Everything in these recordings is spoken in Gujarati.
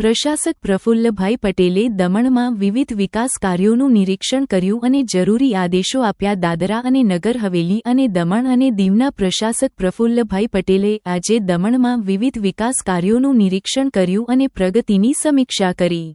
પ્રશાસક પ્રફુલ્લભાઈ પટેલે દમણમાં વિવિધ વિકાસ કાર્યોનું નિરીક્ષણ કર્યું અને જરૂરી આદેશો આપ્યા. દાદરા અને નગર હવેલી અને દમણ અને દીવના પ્રશાસક પ્રફુલ્લભાઈ પટેલે આજે દમણમાં વિવિધ વિકાસ કાર્યોનું નિરીક્ષણ કર્યું અને પ્રગતિની સમીક્ષા કરી.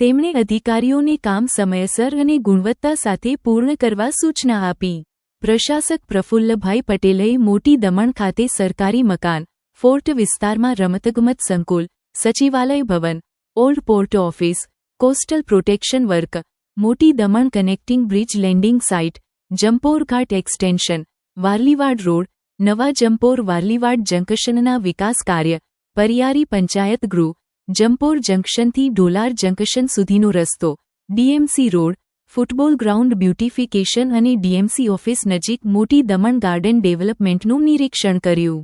તેમણે અધિકારીઓને કામ સમયસર અને ગુણવત્તા સાથે પૂર્ણ કરવા સૂચના આપી. પ્રશાસક પ્રફુલ્લભાઈ પટેલે મોટી દમણ ખાતે સરકારી મકાન, ફોર્ટ વિસ્તારમાં રમતગમત સંકુલ સચિવાલય ભવન old port office coastal protection work Moti Daman connecting bridge landing site Jampore ghat extension Varliwad road નવા જંપોર વારલીવાડ જંકશનના વિકાસ કાર્ય પરિયારી પંચાયત ગૃહ જંપોર જંકશનથી ઢોલાર જંકશન સુધીનો રસ્તો DMC road football ground beautification અને ડીએમસી ઓફિસ નજીક મોટી દમણ ગાર્ડન ડેવલપમેન્ટનું નિરીક્ષણ કર્યું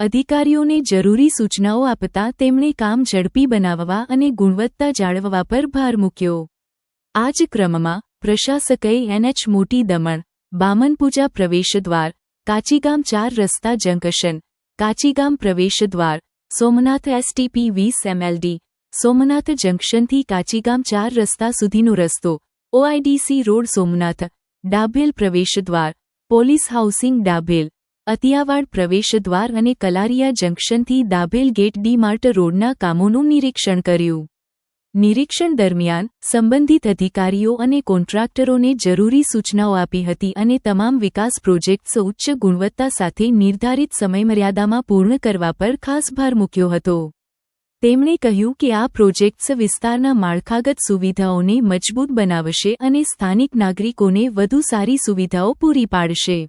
અધિકારીઓને જરૂરી સૂચનાઓ આપતા તેમણે કામ ઝડપી બનાવવા અને ગુણવત્તા જાળવવા પર ભાર મૂક્યો. આ જ ક્રમમાં પ્રશાસકે એનએચ મોટી દમણ, બામનપૂજા પ્રવેશદ્વાર કાચીગામ ચાર રસ્તા જંકશન, કાચીગામ પ્રવેશદ્વાર સોમનાથ એસટીપી વીસ એમએલડી, સોમનાથ જંકશનથી કાચીગામ ચાર રસ્તા સુધીનો રસ્તો, ઓઆઈડીસી રોડ સોમનાથ, ડાભેલ પ્રવેશદ્વાર પોલીસ હાઉસિંગ ડાભેલ અતિયાવાડ પ્રવેશદ્વાર અને કલારિયા જંકશનથી દાભેલ ગેટ ડી માર્ટ રોડના કામોનું નિરીક્ષણ કર્યું. નિરીક્ષણ દરમિયાન સંબંધિત અધિકારીઓ અને કોન્ટ્રાક્ટરોને જરૂરી સૂચનાઓ આપી હતી અને તમામ વિકાસ પ્રોજેક્ટ્સ ઉચ્ચ ગુણવત્તા સાથે નિર્ધારિત સમયમર્યાદામાં પૂર્ણ કરવા પર ખાસ ભાર મૂક્યો હતો. તેમણે કહ્યું કે આ પ્રોજેક્ટ્સ વિસ્તારના માળખાગત સુવિધાઓને મજબૂત બનાવશે અને સ્થાનિક નાગરિકોને વધુ સારી સુવિધાઓ પૂરી પાડશે.